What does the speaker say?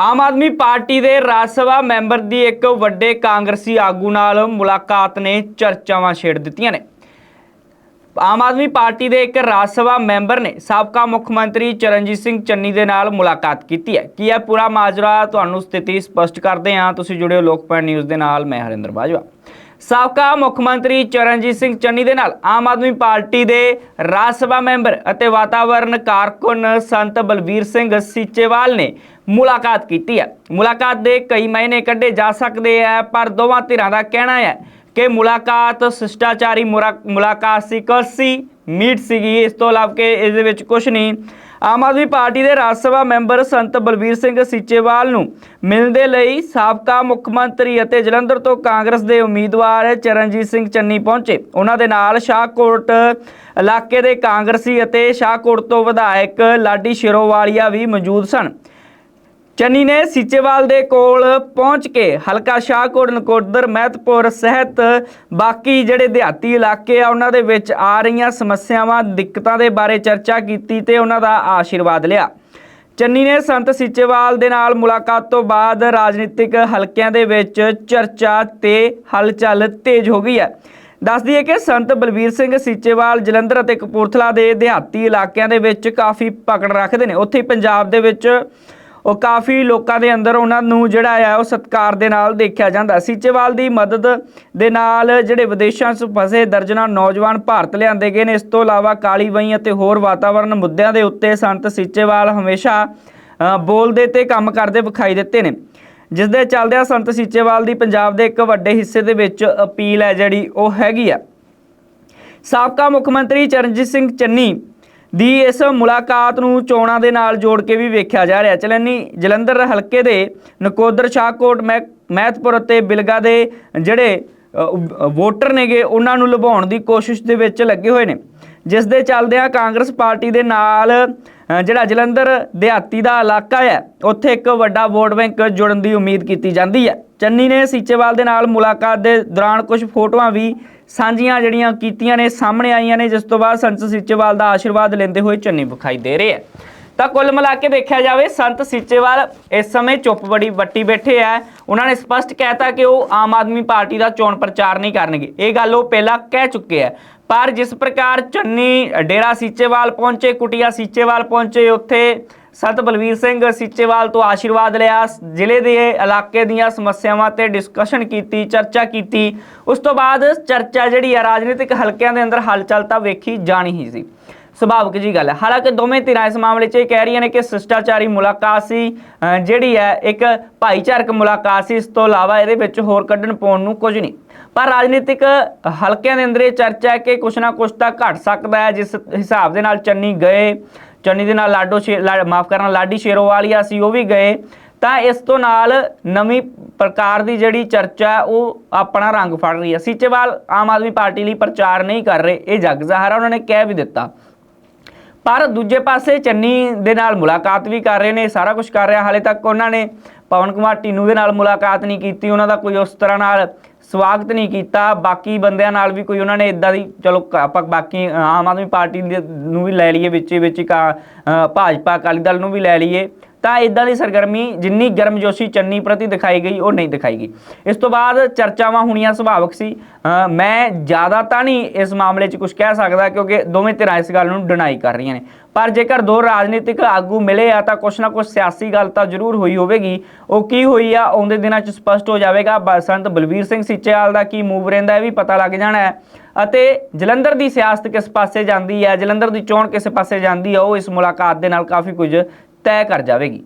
Aam Aadmi party ਦੇ ਰਾਜ ਸਭਾ member ਦੀ ਇੱਕ ਵੱਡੇ ਕਾਂਗਰਸੀ ਆਗੂ ਨਾਲ ਮੁਲਾਕਾਤ ਨੇ ਚਰਚਾਵਾਂ ਛੇੜ ਦਿੱਤੀਆਂ ਨੇ। ਆਮ ਆਦਮੀ ਪਾਰਟੀ ਦੇ ਇੱਕ ਰਾਜ ਸਭਾ ਮੈਂਬਰ ਨੇ ਸਾਬਕਾ ਮੁੱਖ ਮੰਤਰੀ ਚਰਨਜੀਤ ਸਿੰਘ ਚੰਨੀ ਦੇ ਨਾਲ ਮੁਲਾਕਾਤ ਕੀਤੀ ਹੈ। ਕੀ ਹੈ ਪੂਰਾ ਮਾਜਰਾ ਤੁਹਾਨੂੰ ਸਥਿਤੀ ਸਪਸ਼ਟ ਕਰਦੇ ਹਾਂ। ਤੁਸੀਂ ਜੁੜੇ ਹੋ ਲੋਕਪਾਲ ਨਿਊਜ਼ ਦੇ ਨਾਲ, ਮੈਂ ਹਰਿੰਦਰ ਬਾਜਵਾ। ਸਾਬਕਾ ਮੁੱਖ ਮੰਤਰੀ ਚਰਨਜੀਤ ਸਿੰਘ ਚੰਨੀ ਦੇ ਨਾਲ ਆਮ ਆਦਮੀ ਪਾਰਟੀ ਦੇ ਰਾਜ ਸਭਾ ਮੈਂਬਰ ਅਤੇ ਵਾਤਾਵਰਣ ਕਾਰਕੁਨ ਸੰਤ ਬਲਬੀਰ ਸਿੰਘ ਸੀਚੇਵਾਲ ਨੇ ਮੁਲਾਕਾਤ ਕੀਤੀ ਹੈ। ਮੁਲਾਕਾਤ ਦੇ ਕਈ ਮਹੀਨੇ ਕੱਢੇ ਜਾ ਸਕਦੇ ਆ, ਪਰ ਦੋਵਾਂ ਧਿਰਾਂ ਦਾ ਕਹਿਣਾ ਹੈ ਕਿ ਮੁਲਾਕਾਤ ਸ਼ਿਸ਼ਟਾਚਾਰੀ ਮੁਰਾ- ਮੁਲਾਕਾਤ ਸੀ ਕਸੀ ਮੀਟ ਸੀਗੀ। ਇਸ ਤੋਂ ਇਲਾਵਾ ਕਿ ਇਸ ਦੇ ਵਿੱਚ ਕੁਝ ਨਹੀਂ। ਆਮ ਆਦਮੀ ਪਾਰਟੀ ਦੇ ਰਾਜ ਸਭਾ ਮੈਂਬਰ ਸੰਤ ਬਲਬੀਰ ਸਿੰਘ ਸੀਚੇਵਾਲ ਨੂੰ ਮਿਲਣ ਦੇ ਲਈ ਸਾਬਕਾ ਮੁੱਖ ਮੰਤਰੀ ਅਤੇ ਜਲੰਧਰ ਤੋਂ ਕਾਂਗਰਸ ਦੇ ਉਮੀਦਵਾਰ ਚਰਨਜੀਤ ਸਿੰਘ ਚੰਨੀ ਪਹੁੰਚੇ। ਉਹਨਾਂ ਦੇ ਨਾਲ ਸ਼ਾਹਕੋਟ ਇਲਾਕੇ ਦੇ ਕਾਂਗਰਸੀ ਅਤੇ ਸ਼ਾਹਕੋਟ ਤੋਂ ਵਿਧਾਇਕ ਲਾਡੀ ਸ਼ਿਰੋਵਾਲੀਆ ਵੀ ਮੌਜੂਦ ਸਨ। ਚੰਨੀ ਨੇ ਸੀਚੇਵਾਲ ਦੇ ਕੋਲ ਪਹੁੰਚ ਕੇ ਹਲਕਾ ਸ਼ਾਹਕੋਟ ਨਕੋਦਰ, ਮਹਿਤਪੁਰ ਸਹਿਤ ਬਾਕੀ ਜਿਹੜੇ ਦਿਹਾਤੀ ਇਲਾਕੇ ਆ, ਉਹਨਾਂ ਦੇ ਵਿੱਚ ਆ ਰਹੀਆਂ ਸਮੱਸਿਆਵਾਂ, ਦਿੱਕਤਾਂ ਦੇ ਬਾਰੇ ਚਰਚਾ ਕੀਤੀ ਤੇ ਉਹਨਾਂ ਦਾ ਆਸ਼ੀਰਵਾਦ ਲਿਆ। ਚੰਨੀ ਨੇ ਸੰਤ ਸੀਚੇਵਾਲ ਦੇ ਨਾਲ ਮੁਲਾਕਾਤ ਤੋਂ ਬਾਅਦ ਰਾਜਨੀਤਿਕ ਹਲਕਿਆਂ ਦੇ ਵਿੱਚ ਚਰਚਾ ਤੇ ਹਲਚਲ ਤੇਜ਼ ਹੋ ਗਈ ਹੈ। ਦੱਸ ਦਈਏ ਕਿ ਸੰਤ ਬਲਬੀਰ ਸਿੰਘ ਸੀਚੇਵਾਲ ਜਲੰਧਰ ਅਤੇ ਕਪੂਰਥਲਾ ਦੇ ਦਿਹਾਤੀ ਇਲਾਕਿਆਂ ਦੇ ਵਿੱਚ ਕਾਫੀ ਪਕੜ ਰੱਖਦੇ ਨੇ। ਉੱਥੇ ਪੰਜਾਬ ਦੇ ਵਿੱਚ ਉਹ ਕਾਫੀ ਲੋਕਾਂ ਦੇ ਅੰਦਰ ਉਹਨਾਂ ਨੂੰ ਜਿਹੜਾ ਆ, ਉਹ ਸਤਕਾਰ ਦੇ ਨਾਲ ਦੇਖਿਆ ਜਾਂਦਾ ਸੀਚੇਵਾਲ ਦੀ ਮਦਦ ਦੇ ਨਾਲ ਜਿਹੜੇ ਵਿਦੇਸ਼ਾਂ 'ਚ ਫਸੇ ਦਰਜਨਾਂ ਨੌਜਵਾਨ ਭਾਰਤ ਲਿਆਂਦੇ ਗਏ ਨੇ। ਇਸ ਤੋਂ ਇਲਾਵਾ ਕਾਲੀ ਵਈ ਅਤੇ ਹੋਰ ਵਾਤਾਵਰਣ ਮੁੱਦਿਆਂ ਦੇ ਉੱਤੇ ਸੰਤ ਸੀਚੇਵਾਲ ਹਮੇਸ਼ਾ ਬੋਲਦੇ ਤੇ ਕੰਮ ਕਰਦੇ ਵਿਖਾਈ ਦਿੱਤੇ ਨੇ। ਜਿਸ ਦੇ ਚੱਲਦਿਆਂ ਸੰਤ ਸੀਚੇਵਾਲ ਦੀ ਪੰਜਾਬ ਦੇ ਇੱਕ ਵੱਡੇ ਹਿੱਸੇ ਦੇ ਵਿੱਚ ਅਪੀਲ ਹੈ ਜਿਹੜੀ ਉਹ ਹੈਗੀ ਆ। ਸਾਬਕਾ ਮੁੱਖ ਮੰਤਰੀ ਚਰਨਜੀਤ ਸਿੰਘ ਚੰਨੀ ਦੀ ਇਸ ਮੁਲਾਕਾਤ ਨੂੰ ਚੋਣਾਂ ਦੇ ਨਾਲ ਜੋੜ ਕੇ ਵੀ ਵੇਖਿਆ ਜਾ ਰਿਹਾ। ਚਲਨੀ, ਜਲੰਧਰ ਹਲਕੇ ਦੇ ਨਕੋਦਰ ਸ਼ਾਹਕੋਟ ਮਹਿ- ਮਹਿਤਪੁਰ ਅਤੇ ਬਿਲਗਾ ਦੇ ਜਿਹੜੇ ਵੋਟਰ ਨੇਗੇ, ਉਹਨਾਂ ਨੂੰ ਲੁਭਾਉਣ ਦੀ ਕੋਸ਼ਿਸ਼ ਦੇ ਵਿੱਚ ਲੱਗੇ ਹੋਏ ਨੇ। ਜਿਸ ਦੇ ਚੱਲਦਿਆਂ ਕਾਂਗਰਸ ਪਾਰਟੀ ਦੇ ਨਾਲ ਜਿਹੜਾ ਜਲੰਧਰ ਦਿਹਾਤੀ ਦਾ ਇਲਾਕਾ ਹੈ, ਉੱਥੇ ਇੱਕ ਵੱਡਾ ਵੋਟ ਬੈਂਕ ਜੁੜਨ ਦੀ ਉਮੀਦ ਕੀਤੀ ਜਾਂਦੀ ਹੈ। ਚੰਨੀ ਨੇ ਸੀਚੇਵਾਲ ਦੇ ਨਾਲ ਮੁਲਾਕਾਤ ਦੇ ਦੌਰਾਨ ਕੁਝ ਫੋਟੋਆਂ ਵੀ ਸਾਂਝੀਆਂ ਜਿਹੜੀਆਂ ਕੀਤੀਆਂ ਨੇ, ਸਾਹਮਣੇ ਆਈਆਂ ਨੇ, ਜਿਸ ਤੋਂ ਬਾਅਦ ਸੰਤ ਸੀਚੇਵਾਲ ਦਾ ਆਸ਼ੀਰਵਾਦ ਲੈਂਦੇ ਹੋਏ ਚੰਨੀ ਵਿਖਾਈ ਦੇ ਰਹੇ ਹੈ ਤਾਂ ਕੁੱਲ ਮਿਲਾ ਕੇ ਦੇਖਿਆ ਜਾਵੇ, ਸੰਤ ਸੀਚੇਵਾਲ ਇਸ ਸਮੇਂ ਚੁੱਪ ਬੜੀ ਵੱਟੀ ਬੈਠੇ ਆ। ਉਹਨਾਂ ਨੇ ਸਪਸ਼ਟ ਕਹਿਤਾ ਕਿ ਉਹ ਆਮ ਆਦਮੀ ਪਾਰਟੀ ਦਾ ਚੋਣ ਪ੍ਰਚਾਰ ਨਹੀਂ ਕਰਨਗੇ। ਇਹ ਗੱਲ ਉਹ ਪਹਿਲਾਂ ਕਹਿ ਚੁੱਕੇ ਆ। ਪਰ ਜਿਸ ਪ੍ਰਕਾਰ ਚੰਨੀ, ਡੇਰਾ ਸੀਚੇਵਾਲ ਪਹੁੰਚੇ, ਕੁਟਿਆ ਸੀਚੇਵਾਲ ਪਹੁੰਚੇ, ਉੱਥੇ ਸੰਤ ਬਲਵੀਰ ਸਿੰਘ ਸੀਚੇਵਾਲ ਤੋਂ ਆਸ਼ੀਰਵਾਦ ਲਿਆ। ਜ਼ਿਲ੍ਹੇ ਦੇ ਇਲਾਕੇ ਦੀਆਂ ਸਮੱਸਿਆਵਾਂ ਤੇ ਡਿਸਕਸ਼ਨ ਕੀਤੀ, ਚਰਚਾ ਕੀਤੀ। ਉਸ ਤੋਂ ਬਾਅਦ ਚਰਚਾ ਜਿਹੜੀ ਆ, ਰਾਜਨੀਤਿਕ ਹਲਕਿਆਂ ਦੇ ਅੰਦਰ ਹਲਚਲ ਤਾਂ ਵੇਖੀ ਜਾਣੀ ਹੀ ਸੀ। ਸੁਭਾਵਿਕ ਜੀ ਗੱਲ ਹੈ। ਹਾਲਾਂਕਿ ਦੋਵੇਂ ਧਿਰਾਂ ਇਸ ਮਾਮਲੇ 'ਚ ਇਹ ਕਹਿ ਰਹੀਆਂ ਨੇ ਕਿ ਸ਼ਿਸ਼ਟਾਚਾਰੀ ਮੁਲਾਕਾਤ ਸੀ। ਜਿਹੜੀ ਹੈ, ਇੱਕ ਭਾਈਚਾਰਕ ਮੁਲਾਕਾਤ ਸੀ। ਇਸ ਤੋਂ ਇਲਾਵਾ ਇਹਦੇ ਵਿੱਚ ਹੋਰ ਕੱਢਣ ਪਾਉਣ ਨੂੰ ਕੁਝ ਨਹੀਂ। ਪਰ ਰਾਜਨੀਤਿਕ ਹਲਕਿਆਂ ਦੇ ਅੰਦਰ ਇਹ ਚਰਚਾ ਹੈ ਕਿ ਕੁਛ ਨਾ ਕੁਛ ਤਾਂ ਘਟ ਸਕਦਾ ਹੈ, ਜਿਸ ਹਿਸਾਬ ਦੇ ਨਾਲ ਚੰਨੀ ਗਏ। ਚੰਨੀ ਦੇ ਨਾਲ ਲਾਡੋ ਮਾਫ ਕਰਨਾ, ਲਾਡੀ ਸ਼ੇਰੋਵਾਲੀਆ ਸੀ, ਉਹ ਵੀ ਗਏ। ਤਾਂ ਇਸ ਤੋਂ ਨਾਲ ਨਵੀਂ ਪ੍ਰਕਾਰ ਦੀ ਜਿਹੜੀ ਚਰਚਾ, ਉਹ ਆਪਣਾ ਰੰਗ ਫੜ ਰਹੀ ਹੈ। ਸੀਚੇਵਾਲ ਆਮ ਆਦਮੀ ਪਾਰਟੀ ਲਈ ਪ੍ਰਚਾਰ ਨਹੀਂ ਕਰ ਰਹੇ, ਇਹ ਜਗ ਜ਼ਾਹਰ ਉਹਨਾਂ ਨੇ ਕਹਿ ਵੀ ਦਿੱਤਾ। ਪਰ ਦੂਜੇ ਪਾਸੇ ਚੰਨੀ ਦੇ ਨਾਲ ਮੁਲਾਕਾਤ ਵੀ ਕਰ ਰਹੇ ਨੇ, ਸਾਰਾ ਕੁਝ ਕਰ ਰਿਹਾ। ਹਾਲੇ ਤੱਕ ਉਹਨਾਂ ਨੇ ਪਵਨ ਕੁਮਾਰ ਟੀਨੂ ਦੇ ਨਾਲ ਮੁਲਾਕਾਤ ਨਹੀਂ ਕੀਤੀ, ਉਹਨਾਂ ਦਾ ਕੋਈ ਉਸ ਤਰ੍ਹਾਂ ਨਾਲ ਸਵਾਗਤ ਨਹੀਂ ਕੀਤਾ। ਬਾਕੀ ਬੰਦਿਆਂ ਨਾਲ ਵੀ ਕੋਈ ਉਹਨਾਂ ਨੇ ਇਦਾਂ ਦੀ, ਚਲੋ ਕ- ਆਪਾਂ ਬਾਕੀ ਆਮ ਆਦਮੀ ਪਾਰਟੀ ਦੇ- ਨੂੰ ਵੀ ਲੈ ਲਈਏ ਵਿੱਚ ਵਿੱਚ ਕਾ- ਭਾਜਪਾ ਅਕਾਲੀ ਦਲ ਨੂੰ ਵੀ ਲੈ ਲਈਏ। ਤਾਂ ਇਦਾਂ ਦੀ ਸਰਗਰਮੀ ਜਿੰਨੀ ਗਰਮਜੋਸ਼ੀ ਚੰਨੀ ਪ੍ਰਤੀ ਦਿਖਾਈ ਗਈ, ਉਹ ਨਹੀਂ ਦਿਖਾਈ ਗਈ। ਇਸ ਤੋਂ ਬਾਅਦ ਚਰਚਾਵਾਂ ਹੋਣੀਆਂ ਸੁਭਾਵਿਕ ਸੀ। ਮੈਂ ਜ਼ਿਆਦਾ ਤਾਂ ਨਹੀਂ ਇਸ ਮਾਮਲੇ 'ਚ ਕੁਝ ਕਹਿ ਸਕਦਾ ਕਿਉਂਕਿ ਦੋਵੇਂ ਧਿਰਾਂ ਇਸ ਗੱਲ ਨੂੰ ਡਿਨਾਈ ਕਰ ਰਹੀਆਂ ਨੇ। ਪਰ ਜੇਕਰ ਦੋ ਰਾਜਨੀਤਿਕ ਆਗੂ ਮਿਲੇ ਆ ਤਾਂ ਕੁਛ ਨਾ ਕੁਛ ਸਿਆਸੀ ਗੱਲ ਤਾਂ ਜ਼ਰੂਰ ਹੋਈ ਹੋਵੇਗੀ। ਉਹ ਕੀ ਹੋਈ ਆ ਆਉਂਦੇ ਦਿਨਾਂ 'ਚ ਸਪਸ਼ਟ ਹੋ ਜਾਵੇਗਾ। ਬਸੰਤ ਬਲਵੀਰ ਸਿੰਘ ਸੀਚੇਵਾਲ ਦਾ ਕੀ ਮੂਵ ਰਹਿੰਦਾ ਇਹ ਵੀ ਪਤਾ ਲੱਗ ਜਾਣਾ ਹੈ। ਅਤੇ ਜਲੰਧਰ ਦੀ ਸਿਆਸਤ ਕਿਸ ਪਾਸੇ ਜਾਂਦੀ ਹੈ, ਜਲੰਧਰ ਦੀ ਚੋਣ ਕਿਸ ਪਾਸੇ ਜਾਂਦੀ ਹੈ, ਉਹ ਇਸ ਮੁਲਾਕਾਤ ਦੇ ਨਾਲ ਕਾਫੀ ਕੁਝ ਤੈਅ ਕਰ ਜਾਵੇਗੀ।